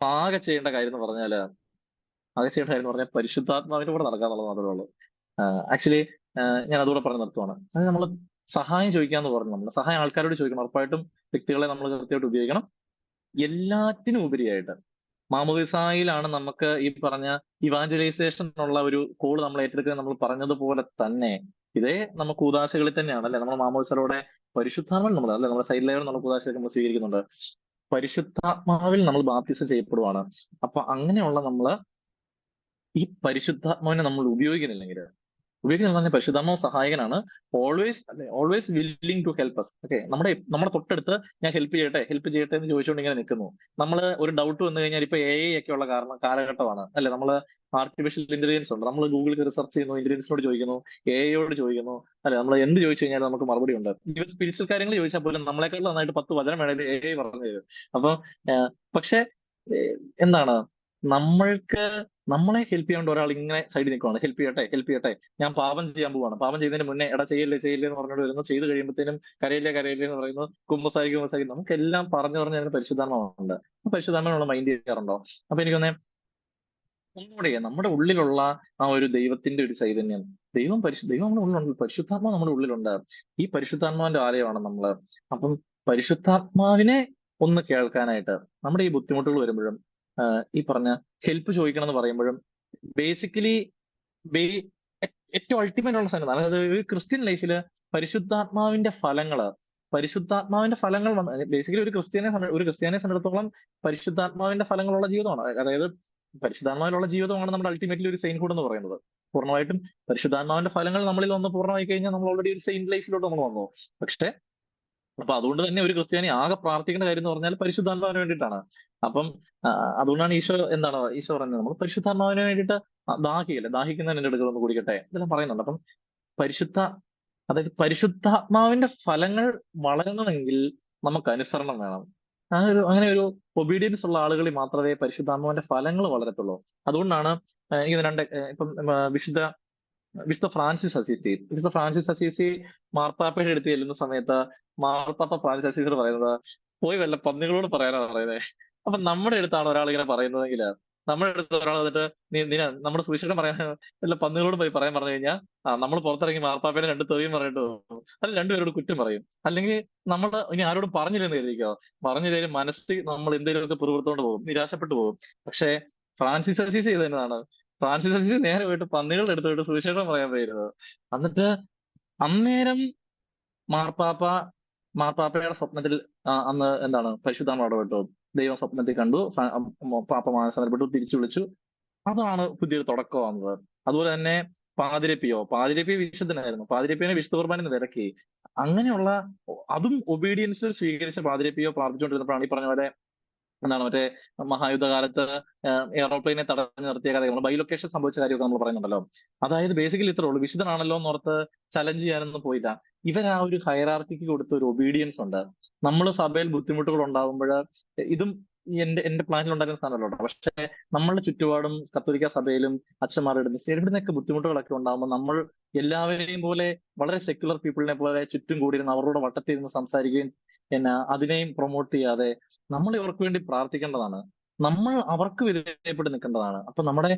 ആകെ ചെയ്യേണ്ട കാര്യം എന്ന് പറഞ്ഞാൽ ആകെ ചെയ്യേണ്ട കാര്യം എന്ന് പറഞ്ഞാൽ പരിശുദ്ധാത്മാവിന്റെ കൂടെ നടക്കുക എന്നുള്ളത് മാത്രമേ ഉള്ളൂ. ആക്ച്വലി ഞാൻ അതുകൂടെ പറഞ്ഞു നിർത്തുവാണ്. അത് നമ്മൾ സഹായം ചോദിക്കാന്ന് പറഞ്ഞു. നമ്മൾ സഹായം ആൾക്കാരോട് ചോദിക്കണം. ഉറപ്പായിട്ടും വ്യക്തികളെ നമ്മൾ കൃത്യമായിട്ട് ഉപയോഗിക്കണം. എല്ലാറ്റിനും ഉപരിയായിട്ട് മാമുദിസായിലാണ് നമുക്ക് ഈ പറഞ്ഞ ഇവാഞ്ചലൈസേഷൻ ഉള്ള ഒരു കോൾ നമ്മൾ ഏറ്റെടുക്കുന്നത്. നമ്മൾ പറഞ്ഞതുപോലെ തന്നെ ഇതേ നമുക്ക് ഉദാശകളിൽ തന്നെയാണ് അല്ലെ? നമ്മൾ മാമോദിസലോടെ പരിശുദ്ധാത്മാവിൽ നമ്മൾ അല്ലെ? നമ്മുടെ സൈഡ് ലൈവ് നമ്മൾ ഉദാശയൊക്കെ നമ്മൾ സ്വീകരിക്കുന്നുണ്ട്. പരിശുദ്ധാത്മാവിൽ നമ്മൾ ബാപ്തിസം ചെയ്യപ്പെടുവാണ്. അപ്പൊ അങ്ങനെയുള്ള നമ്മൾ ഈ പരിശുദ്ധാത്മാവിനെ നമ്മൾ ഉപയോഗിക്കുന്നില്ലെങ്കിൽ ഉപയോഗിക്കുന്ന പറഞ്ഞ പരിശുദ്ധാത്മാവ് സഹായകനാണ് always always willing to help us okay നമ്മുടെ നമ്മുടെ തൊട്ടടുത്ത് ഞാൻ ഹെൽപ്പ് ചെയ്യട്ടെ ഹെൽപ്പ് ചെയ്യട്ടെ എന്ന് ചോദിച്ചുകൊണ്ട് ഇങ്ങനെ നിൽക്കുന്നു നമ്മൾ ഒരു ഡൗട്ട് വന്നു കഴിഞ്ഞാൽ ഇപ്പൊ എ ഐ ഒക്കെ ഉള്ള കാരണം കാലഘട്ടമാണ്. അല്ലെ നമ്മൾ ആർട്ടിഫിഷ്യൽ ഇന്റലിജൻസ് ഉണ്ട്. നമ്മൾ ഗൂഗിളിൽ റിസർച്ച് ചെയ്യുന്നു ഇന്റലിജൻസിനോട് ചോദിക്കുന്നു എ ഐയോട് ചോദിക്കുന്നു. അല്ലെ നമ്മൾ എന്ത് ചോദിച്ചു കഴിഞ്ഞാൽ നമുക്ക് മറുപടി ഉണ്ട്. ഈ സ്പിരിച്വൽ കാര്യങ്ങൾ ചോദിച്ചാൽ പോലും നമ്മളെക്കാൾ നന്നായിട്ട് പത്ത് വചനം വേണേൽ എ ഐ പറഞ്ഞു തരും. അപ്പൊ പക്ഷെ എന്താണ്? നമ്മൾക്ക് നമ്മളെ ഹെൽപ്പ് ചെയ്യാണ്ട് ഒരാൾ ഇങ്ങനെ സൈഡിൽ നിൽക്കുവാണ് ഹെൽപ്പ് ചെയ്യട്ടെ ഹെൽപ്പ് ചെയ്യട്ടെ. ഞാൻ പാപം ചെയ്യാൻ പോവാണ്. പാപം ചെയ്യുന്നതിന് മുന്നേ എടാ ചെയ്യല്ലേ ചെയ്യില്ലേ എന്ന് പറഞ്ഞുകൊണ്ട് വരുന്നു. ചെയ്ത് കഴിയുമ്പോഴത്തേനും കരയില്ലേ കരയില്ലേ എന്ന് പറയുന്നു. കുമ്പസാരി കുമ്പസാരി നമുക്കെല്ലാം പറഞ്ഞു പറഞ്ഞു അതിന് പരിശുദ്ധാത്മാവുണ്ട്. പരിശുദ്ധാത്മാവുള്ള മൈൻഡ് ചെയ്യാറുണ്ടോ? അപ്പൊ എനിക്കൊന്നേ ഒന്നുകൂടെ നമ്മുടെ ഉള്ളിലുള്ള ആ ഒരു ദൈവത്തിന്റെ ഒരു ചൈതന്യം. ദൈവം പരിശു ദൈവം നമ്മുടെ ഉള്ളിലുണ്ട്. പരിശുദ്ധാത്മാവ് നമ്മുടെ ഉള്ളിലുണ്ട്. ഈ പരിശുദ്ധാത്മാവിന്റെ ആലയമാണ് നമ്മൾ. അപ്പം പരിശുദ്ധാത്മാവിനെ ഒന്ന് കേൾക്കാനായിട്ട് നമ്മുടെ ഈ ബുദ്ധിമുട്ടുകൾ വരുമ്പോഴും ഈ പറഞ്ഞ ഹെൽപ്പ് ചോദിക്കണം എന്ന് പറയുമ്പോഴും ബേസിക്കലി ഏറ്റവും അൾട്ടിമേറ്റ് ഉള്ള സംഗതി അതായത് ഒരു ക്രിസ്ത്യൻ ലൈഫിൽ പരിശുദ്ധാത്മാവിന്റെ ഫലങ്ങൾ പരിശുദ്ധാത്മാവിന്റെ ഫലങ്ങൾ ബേസിക്കലി ഒരു ക്രിസ്ത്യനെ ഒരു ക്രിസ്ത്യാനെ സംബന്ധിച്ചിടത്തോളം പരിശുദ്ധാത്മാവിന്റെ ഫലങ്ങളുള്ള ജീവിതമാണ്. അതായത് പരിശുദ്ധാത്മാവിലുള്ള ജീവിതമാണ് നമ്മുടെ അൾട്ടിമേറ്റ്ലി ഒരു സെയിൻഹുഡ് എന്ന് പറയുന്നത്. പൂർണമായിട്ടും പരിശുദ്ധാത്മാവിന്റെ ഫലങ്ങൾ നമ്മളിൽ വന്ന് പൂർണമായി കഴിഞ്ഞാൽ നമ്മൾ ഓൾറെഡി ഒരു സെയിൻ ലൈഫിലോട്ട് നമ്മൾ വന്നു. പക്ഷെ അപ്പൊ അതുകൊണ്ട് തന്നെ ഒരു ക്രിസ്ത്യാനി ആകെ പ്രാർത്ഥിക്കേണ്ട കാര്യം എന്ന് പറഞ്ഞാൽ പരിശുദ്ധാത്മാവിന് വേണ്ടിയിട്ടാണ്. അപ്പം അതുകൊണ്ടാണ് ഈശോ എന്താണ് ഈശോ പറഞ്ഞത്? നമ്മൾ പരിശുദ്ധാത്മാവിന് വേണ്ടിയിട്ട് ദാഹിക്കല്ലേ? ദാഹിക്കുന്നതിന് എന്റെ അടുക്കൽ ഒന്ന് കുടിക്കട്ടെ? ഇതെല്ലാം പറയുന്നുണ്ട്. അപ്പം പരിശുദ്ധ അതായത് പരിശുദ്ധാത്മാവിന്റെ ഫലങ്ങൾ വളരണമെങ്കിൽ നമുക്ക് അനുസരണം വേണം. ആ ഒരു അങ്ങനെ ഒരു ഒബീഡിയൻസ് ഉള്ള ആളുകളിൽ മാത്രമേ പരിശുദ്ധാത്മാവിന്റെ ഫലങ്ങൾ വളരത്തുള്ളൂ. അതുകൊണ്ടാണ് ഇത് രണ്ട് ഇപ്പം വിശുദ്ധ വിശുദ്ധ ഫ്രാൻസിസ് അസീസി. വിശുദ്ധ ഫ്രാൻസിസ് അസീസി മാർപ്പാപ്പയുടെ അടുത്ത് ചെല്ലുന്ന സമയത്ത് മാർപ്പാപ്പ ഫ്രാൻസിസ് അസീസിയോട് പറയുന്നത് പോയി വല്ല പന്നികളോട് പറയാനാ പറയുന്നത് അപ്പൊ നമ്മുടെ അടുത്താണ് ഒരാൾ ഇങ്ങനെ പറയുന്നതെങ്കിൽ നമ്മുടെ അടുത്ത് ഒരാൾ വന്നിട്ട് നമ്മുടെ സുവിശേഷം പറയാൻ വല്ല പന്നികളോട് പോയി പറയാൻ പറഞ്ഞു കഴിഞ്ഞാൽ നമ്മൾ പുറത്തിറങ്ങി മാർപ്പാപ്പേനെ രണ്ട് തെറിയും പറഞ്ഞിട്ട് പോകും അത് രണ്ടുപേരോട് കുറ്റം പറയും. അല്ലെങ്കിൽ നമ്മൾ ഇനി ആരോടും പറഞ്ഞില്ലെന്ന് കരുതിക്കോ? പറഞ്ഞില്ലെങ്കിലും മനസ്സിൽ നമ്മൾ എന്തെങ്കിലുമൊക്കെ പുറത്തോണ്ട് പോകും നിരാശപ്പെട്ടു പോകും. പക്ഷേ ഫ്രാൻസിസ് അസീസ് ചെയ്തതാണ് ഫ്രാൻസിസ് നേരെ പോയിട്ട് പന്നികളുടെ അടുത്ത് പോയിട്ട് സുവിശേഷം പറയാൻ പോയിരുന്നത് എന്നിട്ട് അന്നേരം മാർപ്പാപ്പ മാർപ്പാപ്പയുടെ സ്വപ്നത്തിൽ അന്ന് എന്താണ് പരിശുദ്ധാത്മ ഇടപെട്ടു ദൈവം സ്വപ്നത്തിൽ കണ്ടു പാപ്പ മാനസപ്പെട്ടു തിരിച്ചു വിളിച്ചു. അതാണ് പുതിയൊരു വന്നത് അതുപോലെ തന്നെ പാതിരപ്പിയോ പാതിരപ്പിയ വിശുദ്ധനായിരുന്നു. പാതിരപ്പിയെ വിശുദ്ധ കുർബാന വിലക്കി. അങ്ങനെയുള്ള അതും ഒബീഡിയൻസ് സ്വീകരിച്ച പാതിരപ്പിയോ പ്രാർത്ഥിച്ചുകൊണ്ടിരുന്നപ്പോഴാണ് ഈ പറഞ്ഞ പോലെ എന്താണ് മറ്റേ മഹായുദ്ധ കാലത്ത് എയറോപ്ലെയിനെ തടഞ്ഞു നിർത്തിയ കഥ. നമ്മൾ ബൈലൊക്കേഷൻ സംഭവിച്ച കാര്യമൊക്കെ നമ്മൾ പറയുന്നുണ്ടല്ലോ. അതായത് ബേസിക്കലി ഇത്രേ ഉള്ളൂ. വിശുദ്ധനാണല്ലോ എന്നോർത്ത് ചലഞ്ച് ചെയ്യാനൊന്നും പോയില്ല. ഇവർ ആ ഒരു ഹയറാർക്കിക്ക് കൊടുത്ത ഒരു ഒബീഡിയൻസ് ഉണ്ട്. നമ്മൾ സഭയിൽ ബുദ്ധിമുട്ടുകൾ ഉണ്ടാകുമ്പോൾ ഇതും എന്റെ എന്റെ പ്ലാനിൽ ഉണ്ടായിരുന്ന സ്ഥാനമല്ലോ പക്ഷെ നമ്മളുടെ ചുറ്റുപാടും കത്തോലിക്ക സഭയിലും അച്ഛന്മാരുടെ ഇവിടുന്നൊക്കെ ബുദ്ധിമുട്ടുകളൊക്കെ ഉണ്ടാകുമ്പോൾ നമ്മൾ എല്ലാവരെയും പോലെ വളരെ സെക്യുലർ പീപ്പിളിനെ പോലെ ചുറ്റും കൂടിയിരുന്ന് അവരോട് വട്ടത്തിരുന്ന് സംസാരിക്കുകയും പിന്നെ അതിനെയും പ്രൊമോട്ട് ചെയ്യാതെ നമ്മൾ ഇവർക്ക് വേണ്ടി പ്രാർത്ഥിക്കേണ്ടതാണ്. നമ്മൾ അവർക്ക് വിധേയപ്പെട്ട് നിൽക്കേണ്ടതാണ്. അപ്പൊ നമ്മുടെ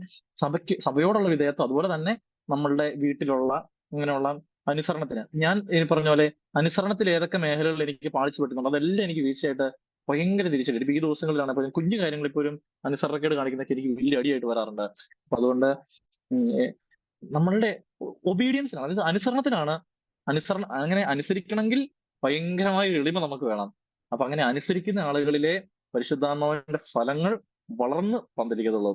സഭയ്ക്ക് സഭയോടുള്ള വിധേയത്വം അതുപോലെ തന്നെ നമ്മളുടെ വീട്ടിലുള്ള ഇങ്ങനെയുള്ള അനുസരണത്തിന്. ഞാൻ ഈ പറഞ്ഞ പോലെ അനുസരണത്തിൽ ഏതൊക്കെ മേഖലകളിൽ എനിക്ക് പാളിച്ചു പറ്റുന്നുണ്ട് അതെല്ലാം എനിക്ക് വീഴ്ചയായിട്ട് ഭയങ്കര തിരിച്ചടി ഇപ്പൊ ഈ ദിവസങ്ങളിലാണ് ഇപ്പൊ കുഞ്ഞു കാര്യങ്ങളിൽ പോലും അനുസരണക്കേട് കാണിക്കുന്നൊക്കെ എനിക്ക് വലിയ അടിയായിട്ട് വരാറുണ്ട്. അപ്പൊ അതുകൊണ്ട് നമ്മളുടെ ഒബീഡിയൻസിനാണ് അതായത് അനുസരണത്തിനാണ് അനുസരണം അങ്ങനെ അനുസരിക്കണമെങ്കിൽ ഭയങ്കരമായ എളിമ നമുക്ക് വേണം. അപ്പൊ അങ്ങനെ അനുസരിക്കുന്ന ആളുകളിലെ പരിശുദ്ധാത്മാവിന്റെ ഫലങ്ങൾ വളർന്ന് പന്തലിക്കത്തുള്ളൂ